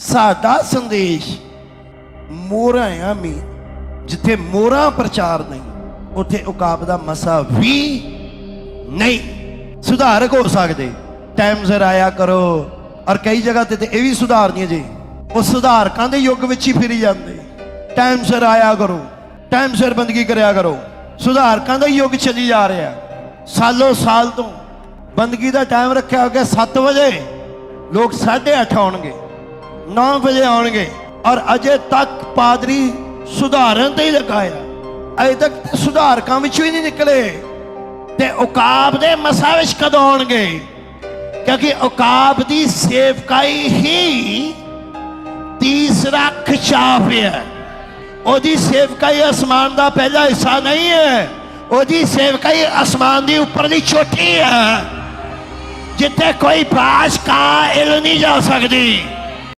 ਸਾਡਾ ਸੰਦੇਸ਼ ਮੋਹਰਾਂ ਆ ਮੀ ਜਿੱਥੇ ਮੋਹਰਾਂ ਪ੍ਰਚਾਰ ਨਹੀਂ, ਉੱਥੇ ਉਕਾਬ ਦਾ ਮਸਾ ਵੀ ਨਹੀਂ। ਸੁਧਾਰਕ ਹੋ ਸਕਦੇ ਟਾਈਮ ਸਿਰ ਆਇਆ ਕਰੋ। ਔਰ ਕਈ ਜਗ੍ਹਾ ਤੇ ਤੇ ਇਹ ਵੀ ਸੁਧਾਰਨੀਆਂ ਜੀ। ਉਹ ਸੁਧਾਰਕਾਂ ਦੇ ਯੁੱਗ ਵਿੱਚ ਹੀ ਫਿਰੀ ਜਾਂਦੇ। ਟਾਈਮ ਸਿਰ ਆਇਆ ਕਰੋ ਟਾਈਮ ਸਿਰ ਬੰਦਗੀ ਕਰਿਆ ਕਰੋ। ਸੁਧਾਰਕਾਂ ਦਾ ਯੁੱਗ ਚੱਲੀ ਜਾ ਰਿਹਾ। ਸਾਲੋ ਸਾਲ ਤੋਂ ਬੰਦਗੀ ਦਾ ਟਾਈਮ ਰੱਖਿਆ ਹੋ ਗਿਆ 7 ਵਜੇ। ਲੋਕ 8:30 ਆਉਣਗੇ। 9 ਵਜੇ ਆਉਣਗੇ ਔਰ ਅਜੇ ਤੱਕ ਪਾਦਰੀ ਸੁਧਾਰਨ ਤੇ ਹੀ ਲਗਾਇਆ ਅਜੇ ਤੱਕ ਸੁਧਾਰਕਾਂ ਵਿੱਚੋਂ ਹੀ ਨਹੀਂ ਨਿਕਲੇ। ਤੇ ਉਕਾਬ ਦੇ ਮਸਾ ਵਿੱਚ ਕਦੋਂ ਆਉਣਗੇ? ਕਿਉਂਕਿ ਉਕਾਬ ਦੀ ਸੇਵਕਾਈ ਹੀ ਤੀਸਰਾ ਖਿਚਾਵ ਹੈ। ਉਹਦੀ ਸੇਵਕਾਈ ਅਸਮਾਨ ਦਾ ਪਹਿਲਾ ਹਿੱਸਾ ਨਹੀਂ ਹੈ। ਉਹਦੀ ਸੇਵਕਾਈ ਅਸਮਾਨ ਦੀ ਉੱਪਰਲੀ ਛੋਟੀ ਹੈ। ਜਿੱਥੇ ਕੋਈ ਬਾਸ਼ ਕਾ ਇਲ ਨਹੀਂ ਜਾ ਸਕਦੀ।